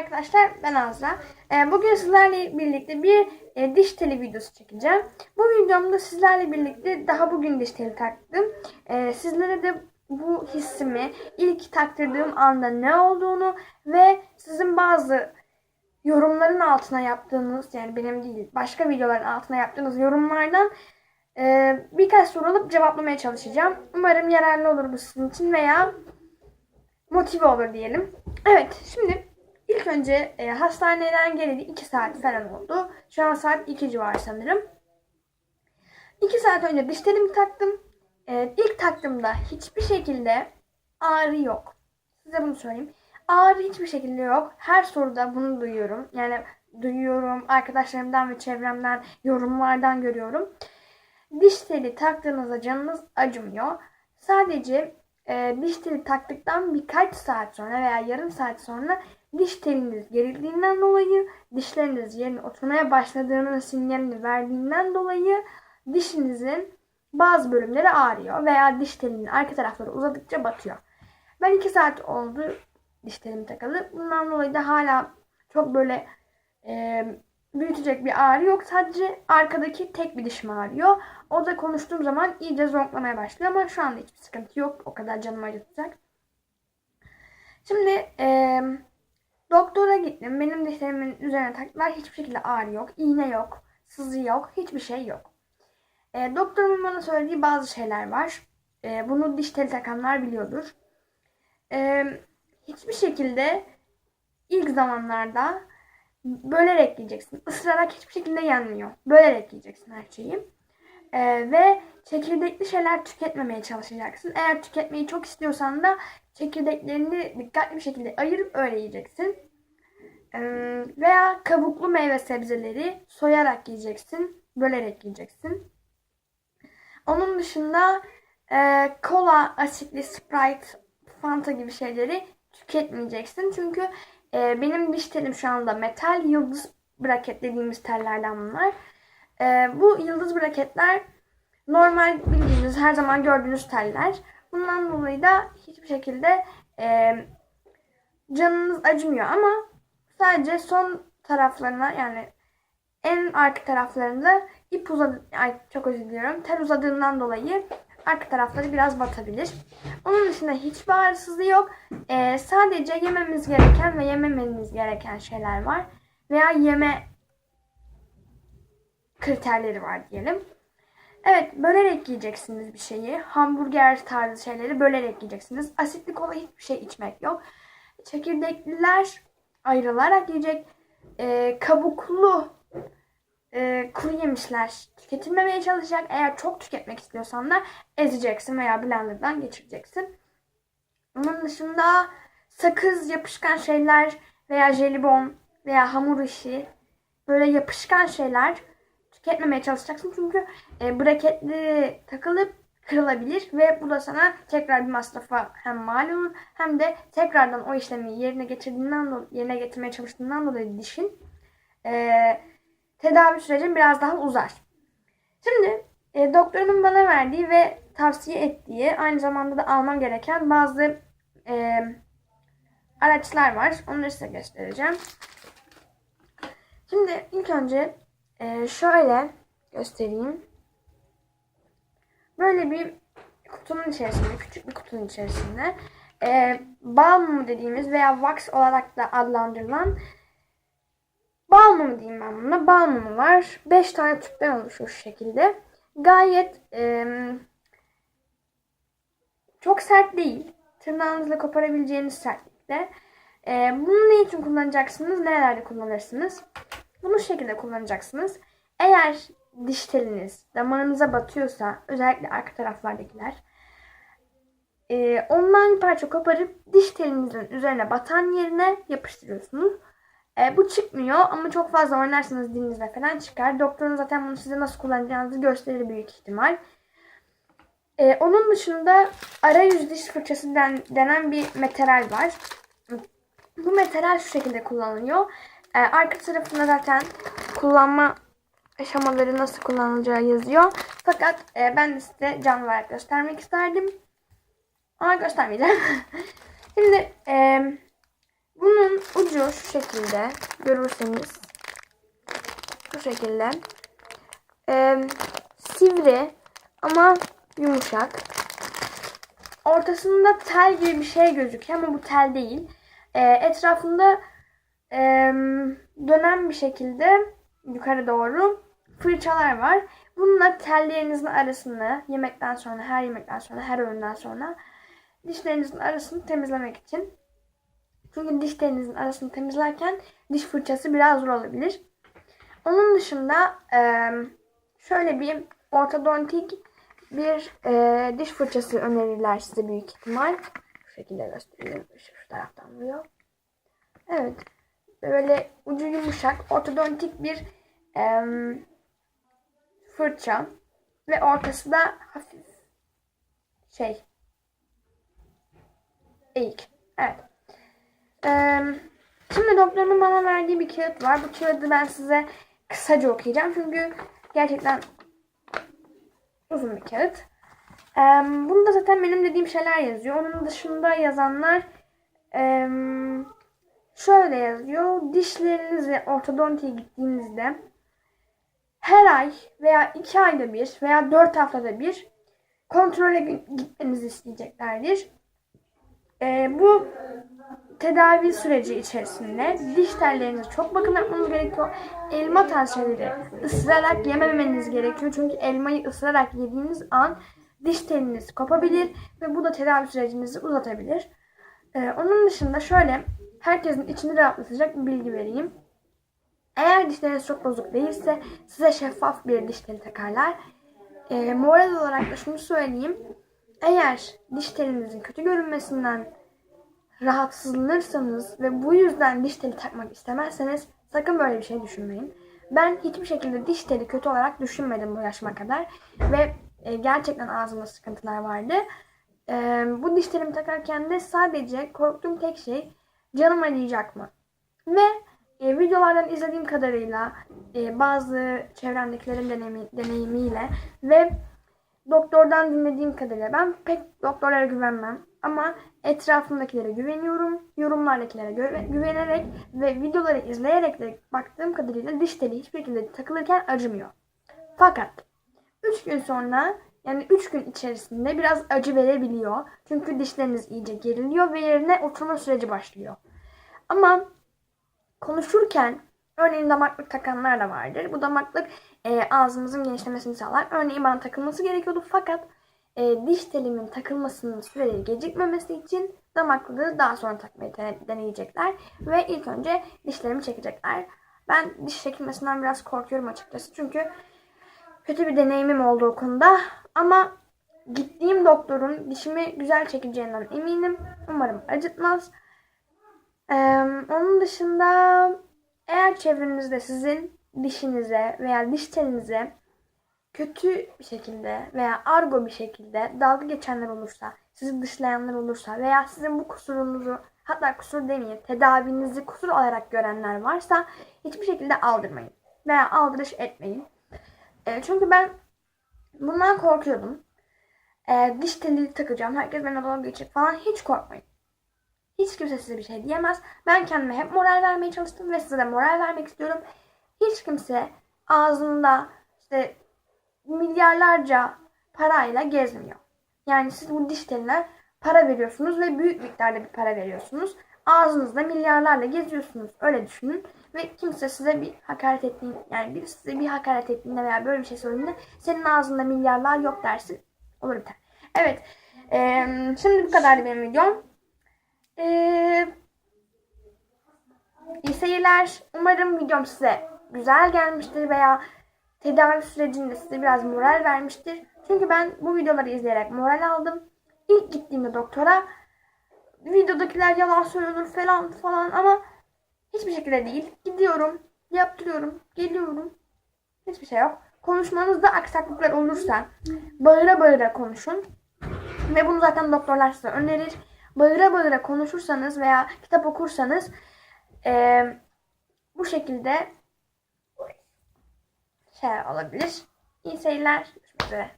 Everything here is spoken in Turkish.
arkadaşlar ben Azra. Ee, bugün sizlerle birlikte bir e, diş teli videosu çekeceğim. Bu videomda sizlerle birlikte daha bugün diş teli taktım. Ee, sizlere de bu hissimi ilk taktırdığım anda ne olduğunu ve sizin bazı yorumların altına yaptığınız yani benim değil başka videoların altına yaptığınız yorumlardan e, birkaç soru alıp cevaplamaya çalışacağım. Umarım yararlı olur bu sizin için veya motive olur diyelim. Evet şimdi ilk önce e, hastaneden geleli 2 saat falan oldu. Şu an saat 2 civarı sanırım. 2 saat önce diş telimi taktım. E, ilk taktığımda hiçbir şekilde ağrı yok. Size bunu söyleyeyim. Ağrı hiçbir şekilde yok. Her soruda bunu duyuyorum. Yani duyuyorum arkadaşlarımdan ve çevremden yorumlardan görüyorum. Diş teli taktığınızda canınız acımıyor. Sadece e, diş teli taktıktan birkaç saat sonra veya yarım saat sonra diş teliniz gerildiğinden dolayı dişleriniz yerine oturmaya başladığının sinyalini verdiğinden dolayı dişinizin bazı bölümleri ağrıyor veya diş telinin arka tarafları uzadıkça batıyor. Ben 2 saat oldu diş telim takalı. Bundan dolayı da hala çok böyle e, büyütecek bir ağrı yok. Sadece arkadaki tek bir dişim ağrıyor. O da konuştuğum zaman iyice zonklamaya başlıyor ama şu anda hiçbir sıkıntı yok. O kadar canımı acıtacak. Şimdi e, doktora gittim. Benim dişlerimin üzerine taktılar. Hiçbir şekilde ağrı yok. iğne yok. Sızı yok. Hiçbir şey yok. E, doktorumun bana söylediği bazı şeyler var. E, bunu diş teli takanlar biliyordur. E, hiçbir şekilde ilk zamanlarda bölerek yiyeceksin. Isırarak hiçbir şekilde yenmiyor. Bölerek yiyeceksin her şeyi. Ee, ve çekirdekli şeyler tüketmemeye çalışacaksın. Eğer tüketmeyi çok istiyorsan da çekirdeklerini dikkatli bir şekilde ayırıp öyle yiyeceksin. Ee, veya kabuklu meyve sebzeleri soyarak yiyeceksin. Bölerek yiyeceksin. Onun dışında e, kola, asitli, sprite, fanta gibi şeyleri tüketmeyeceksin. Çünkü e, benim diş telim şu anda metal yıldız braket dediğimiz tellerden bunlar. E, bu yıldız braketler normal bildiğiniz her zaman gördüğünüz teller. Bundan dolayı da hiçbir şekilde e, canınız acımıyor ama sadece son taraflarına yani en arka taraflarında ip uzadı, ay çok özür diliyorum, tel uzadığından dolayı arka tarafları biraz batabilir. Onun dışında hiçbir ağrısızlığı yok. Ee, sadece yememiz gereken ve yemememiz gereken şeyler var. Veya yeme kriterleri var diyelim. Evet bölerek yiyeceksiniz bir şeyi. Hamburger tarzı şeyleri bölerek yiyeceksiniz. Asitli kola hiçbir şey içmek yok. Çekirdekliler ayrılarak yiyecek. Ee, kabuklu e, kuru yemişler tüketilmemeye çalışacak. Eğer çok tüketmek istiyorsan da ezeceksin veya blenderdan geçireceksin. Onun dışında sakız yapışkan şeyler veya jelibon veya hamur işi böyle yapışkan şeyler tüketmemeye çalışacaksın. Çünkü e, braketli takılıp kırılabilir ve bu da sana tekrar bir masrafa hem mal olur hem de tekrardan o işlemi yerine getirdiğinden dolayı, yerine getirmeye çalıştığından dolayı dişin eee tedavi sürecin biraz daha uzar. Şimdi e, doktorun bana verdiği ve tavsiye ettiği aynı zamanda da almam gereken bazı e, araçlar var. Onları size göstereceğim. Şimdi ilk önce e, şöyle göstereyim. Böyle bir kutunun içerisinde, küçük bir kutunun içerisinde e, balm dediğimiz veya wax olarak da adlandırılan Bal mumu diyeyim ben buna. Bal mumu var. 5 tane tüpten oluşuyor şu şekilde. Gayet e, çok sert değil. Tırnağınızla koparabileceğiniz sertlikte. E, bunu ne için kullanacaksınız? Nerelerde kullanırsınız? Bunu şekilde kullanacaksınız. Eğer diş teliniz damarınıza batıyorsa özellikle arka taraflardakiler e, ondan bir parça koparıp diş telinizin üzerine batan yerine yapıştırıyorsunuz. E, bu çıkmıyor ama çok fazla oynarsanız dilinizde falan çıkar. Doktorun zaten bunu size nasıl kullanacağınızı gösterir büyük ihtimal. E, onun dışında arayüz diş fırçası den, denen bir materyal var. Bu materyal şu şekilde kullanılıyor. E, arka tarafında zaten kullanma aşamaları nasıl kullanılacağı yazıyor. Fakat e, ben de size canlı olarak göstermek isterdim. Ama göstermeyeceğim. Şimdi e, Bunun ucu şu şekilde görürseniz bu şekilde Ee, sivri ama yumuşak. Ortasında tel gibi bir şey gözüküyor ama bu tel değil. Ee, etrafında ee, dönen bir şekilde yukarı doğru fırçalar var. Bununla tellerinizin arasını yemekten sonra, her yemekten sonra, her öğünden sonra dişlerinizin arasını temizlemek için. Çünkü diş telinizin arasını temizlerken diş fırçası biraz zor olabilir. Onun dışında e, şöyle bir ortodontik bir e, diş fırçası önerirler size büyük ihtimal. Şu şekilde göstereyim. Şu, şu taraftan vuruyor. Evet. Böyle ucu yumuşak ortodontik bir e, fırça ve ortası da hafif şey eğik. Evet. Ee, şimdi doktorun bana verdiği bir kağıt var. Bu kağıdı ben size kısaca okuyacağım. Çünkü gerçekten uzun bir kağıt. Ee, bunda zaten benim dediğim şeyler yazıyor. Onun dışında yazanlar ee, şöyle yazıyor. Dişlerinizi ortodontiye gittiğinizde her ay veya iki ayda bir veya dört haftada bir kontrole gitmenizi isteyeceklerdir. Ee, bu tedavi süreci içerisinde diş tellerinize çok bakım yapmanız gerekiyor. Elma tarzı şeyleri ısırarak yememeniz gerekiyor. Çünkü elmayı ısırarak yediğiniz an diş teliniz kopabilir ve bu da tedavi sürecinizi uzatabilir. Ee, onun dışında şöyle herkesin içini rahatlatacak bir bilgi vereyim. Eğer dişleriniz çok bozuk değilse size şeffaf bir diş teli takarlar. E, moral olarak da şunu söyleyeyim. Eğer diş telinizin kötü görünmesinden rahatsızlanırsanız ve bu yüzden diş teli takmak istemezseniz sakın böyle bir şey düşünmeyin. Ben hiçbir şekilde diş teli kötü olarak düşünmedim bu yaşıma kadar ve e, gerçekten ağzımda sıkıntılar vardı. E, bu diş telimi takarken de sadece korktuğum tek şey canım acıyacak mı? Ve e, videolardan izlediğim kadarıyla e, bazı çevremdekilerin deneyimi, deneyimiyle ve doktordan dinlediğim kadarıyla ben pek doktorlara güvenmem ama etrafımdakilere güveniyorum. Yorumlardakilere gü- güvenerek ve videoları izleyerek de baktığım kadarıyla diş teli hiçbir şekilde takılırken acımıyor. Fakat 3 gün sonra yani 3 gün içerisinde biraz acı verebiliyor. Çünkü dişleriniz iyice geriliyor ve yerine oturma süreci başlıyor. Ama konuşurken örneğin damaklık takanlar da vardır. Bu damaklık e, ağzımızın genişlemesini sağlar. Örneğin bana takılması gerekiyordu fakat e, diş telimin takılmasının süreleri gecikmemesi için damaklığı daha sonra takmayı deneyecekler. Ve ilk önce dişlerimi çekecekler. Ben diş çekilmesinden biraz korkuyorum açıkçası. Çünkü kötü bir deneyimim oldu o konuda. Ama gittiğim doktorun dişimi güzel çekeceğinden eminim. Umarım acıtmaz. Ee, onun dışında eğer çevrenizde sizin dişinize veya diş telinize kötü bir şekilde veya argo bir şekilde dalga geçenler olursa, sizi dışlayanlar olursa veya sizin bu kusurunuzu hatta kusur demeyeyim tedavinizi kusur olarak görenler varsa hiçbir şekilde aldırmayın veya aldırış etmeyin. E, çünkü ben bundan korkuyordum. E, diş teli takacağım, herkes bana dalga geçecek falan hiç korkmayın. Hiç kimse size bir şey diyemez. Ben kendime hep moral vermeye çalıştım ve size de moral vermek istiyorum. Hiç kimse ağzında işte milyarlarca parayla gezmiyor. Yani siz bu diş teline para veriyorsunuz ve büyük miktarda bir para veriyorsunuz. Ağzınızda milyarlarla geziyorsunuz. Öyle düşünün. Ve kimse size bir hakaret ettiğinde yani biri size bir hakaret ettiğinde veya böyle bir şey söylediğinde senin ağzında milyarlar yok dersin. Olur biter. Evet. Ee, şimdi bu kadardı benim videom. Ee, iyi seyirler. Umarım videom size güzel gelmiştir veya tedavi sürecinde size biraz moral vermiştir. Çünkü ben bu videoları izleyerek moral aldım. İlk gittiğimde doktora videodakiler yalan söylüyor falan falan ama hiçbir şekilde değil. Gidiyorum, yaptırıyorum, geliyorum. Hiçbir şey yok. Konuşmanızda aksaklıklar olursa bağıra bağıra konuşun. Ve bunu zaten doktorlar size önerir. Bağıra bağıra konuşursanız veya kitap okursanız e, bu şekilde şey olabilir. İyi seyirler. Görüşmek üzere.